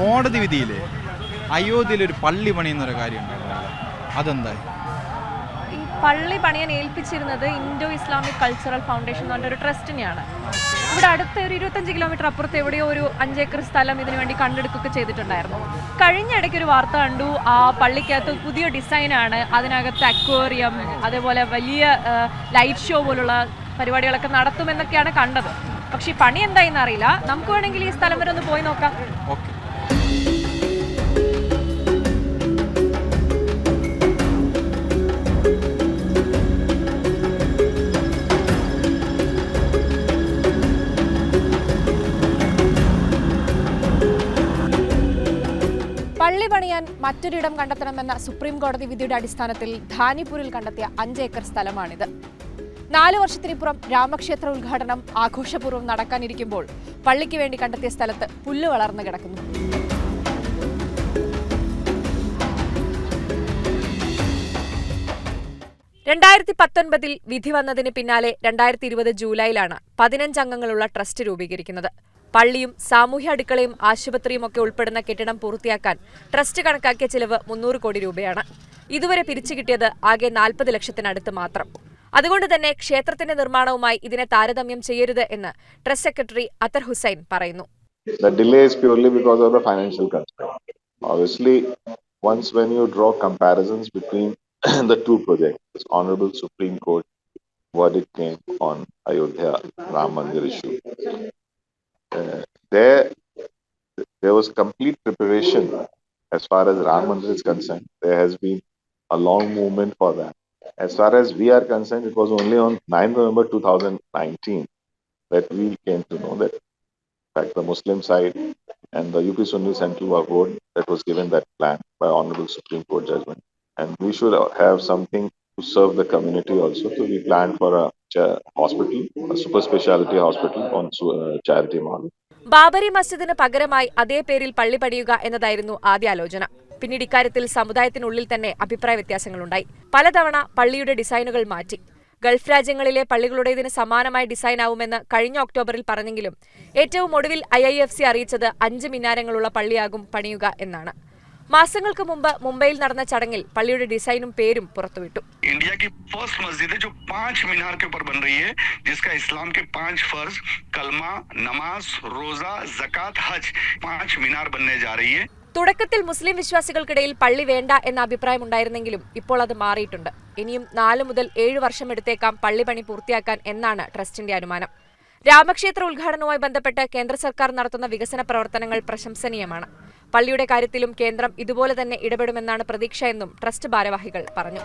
കോടതി വിധിയിൽ അയോധ്യയിൽ ഒരു പള്ളി പണിയുന്നൊരു കാര്യം ഉണ്ടായിരുന്നല്ലോ അതെന്തായി? ഈ പള്ളി പണിയാൻ ഏൽപ്പിച്ചിരുന്നത് ഇൻഡോ ഇസ്ലാമിക് കൾച്ചറൽ ഫൗണ്ടേഷൻ എന്ന് പറഞ്ഞ ഒരു ട്രസ്റ്റിനെയാണ്. ഇവിടെ അടുത്ത ഒരു ഇരുപത്തഞ്ച് കിലോമീറ്റർ അപ്പുറത്ത് എവിടെയോ ഒരു അഞ്ചേക്കർ സ്ഥലം ഇതിനു വേണ്ടി കണ്ടെടുക്കുകയൊക്കെ ചെയ്തിട്ടുണ്ടായിരുന്നു. കഴിഞ്ഞ ഇടയ്ക്ക് ഒരു വാർത്ത കണ്ടു ആ പള്ളിക്കകത്ത് പുതിയ ഡിസൈനാണ്. അതിനകത്ത് അക്വേറിയം അതേപോലെ വലിയ ലൈറ്റ് ഷോ പോലുള്ള പരിപാടികളൊക്കെ നടത്തുമെന്നൊക്കെയാണ് കണ്ടത്. പക്ഷേ ഈ പണി എന്തായെന്ന് അറിയില്ല നമുക്ക് വേണമെങ്കിൽ ഈ സ്ഥലം വരെ ഒന്ന് പോയി നോക്കാം. പള്ളി പണിയാൻ മറ്റൊരിടം കണ്ടെത്തണമെന്ന സുപ്രീം കോടതി വിധിയുടെ അടിസ്ഥാനത്തിൽ ധാനിപൂരിൽ കണ്ടെത്തിയ അഞ്ച് ഏക്കർ സ്ഥലമാണിത്. നാല് വർഷത്തിനിപ്പുറം രാമക്ഷേത്ര ഉദ്ഘാടനം ആഘോഷപൂർവം നടക്കാനിരിക്കുമ്പോൾ പള്ളിക്ക് വേണ്ടി കണ്ടെത്തിയ സ്ഥലത്ത് പുല്ല് വളർന്നു കിടക്കുന്നു. രണ്ടായിരത്തി പത്തൊൻപതിൽ വിധി വന്നതിന് പിന്നാലെ രണ്ടായിരത്തി ഇരുപത് ജൂലൈയിലാണ് പതിനഞ്ച് അംഗങ്ങളുള്ള ട്രസ്റ്റ് രൂപീകരിക്കുന്നത്. പള്ളിയും സാമൂഹ്യ അടുക്കളയും ആശുപത്രിയും ഒക്കെ ഉൾപ്പെടുന്ന കെട്ടിടം പൂർത്തിയാക്കാൻ ട്രസ്റ്റ് കണക്കാക്കിയ ചിലവ് മുന്നൂറ് കോടി രൂപയാണ്. ഇതുവരെ പിരിച്ചു കിട്ടിയത് ആകെ നാൽപ്പത് ലക്ഷത്തിനടുത്ത് മാത്രം. അതുകൊണ്ട് തന്നെ ക്ഷേത്രത്തിന്റെ നിർമ്മാണവുമായി ഇതിനെ താരതമ്യം ചെയ്യരുത് എന്ന് ട്രസ്റ്റ് സെക്രട്ടറി അത്തർ ഹുസൈൻ പറയുന്നു. The delay purely because of the financial constraint. Obviously, once when you draw comparisons between the two projects, Honorable Supreme Court verdict came on Ayodhya Ram Mandir issue. Uh, there, there was complete preparation as far as Ram Mandir is concerned. There has been a long movement for that. As far as we are concerned, it was only on 9 November 2019 that we came to know that in fact, the Muslim side and the UP Sunni Central Board that was given that plan by Honorable Supreme Court judgment. And we should have something to serve the community also. So we planned for a hospital, a super speciality hospital on uh, charity model. Babri മസ്ജിദിന് പകരമായി അതേ പേരിൽ പള്ളി പടിയുക എന്നതായിരുന്നു ആദ്യ ആലോചന പിന്നീട് ഇക്കാര്യത്തിൽ സമുദായത്തിനുള്ളിൽ തന്നെ അഭിപ്രായ വ്യത്യാസങ്ങളുണ്ടായി പലതവണ പള്ളിയുടെ ഡിസൈനുകൾ മാറ്റി ഗൾഫ് രാജ്യങ്ങളിലെ പള്ളികളുടേതിന് സമാനമായ ഡിസൈനാവുമെന്ന് കഴിഞ്ഞ ഒക്ടോബറിൽ പറഞ്ഞെങ്കിലും ഏറ്റവും ഒടുവിൽ ഐ അറിയിച്ചത് അഞ്ച് മിനാരങ്ങളുള്ള പള്ളിയാകും പണിയുക എന്നാണ് മാസങ്ങൾക്ക് മുമ്പ് മുംബൈയിൽ നടന്ന ചടങ്ങിൽ പള്ളിയുടെ ഡിസൈനും പേരും പുറത്തുവിട്ടു इंडिया की फर्स्ट मस्जिद है जो पांच मीनार के ऊपर बन रही है जिसका इस्लाम के पांच फर्ज कलमा नमाज रोजा जक़ात हज पांच मीनार बनने जा रही है തുടക്കത്തിൽ മുസ്ലിം വിശ്വാസികൾക്കിടയിൽ പള്ളി വേണ്ട എന്ന അഭിപ്രായമുണ്ടായിരുന്നെങ്കിലും ഇപ്പോൾ അത് മാറിയിട്ടുണ്ട് ഇനിയും നാല് മുതൽ ഏഴ് വർഷം എടുത്തേക്കാം പള്ളി പണി പൂർത്തിയാക്കാൻ എന്നാണ് ട്രസ്റ്റിന്റെ അനുമാനം രാമക്ഷേത്ര ഉദ്ഘാടനവുമായി ബന്ധപ്പെട്ട് കേന്ദ്ര സർക്കാർ നടത്തുന്ന വികസന പ്രവർത്തനങ്ങൾ പ്രശംസനീയമാണ് പള്ളിയുടെ കാര്യത്തിലും കേന്ദ്രം ഇതുപോലെ തന്നെ ഇടപെടുമെന്നാണ് പ്രതീക്ഷ എന്നും ട്രസ്റ്റ് ഭാരവാഹികൾ പറഞ്ഞു.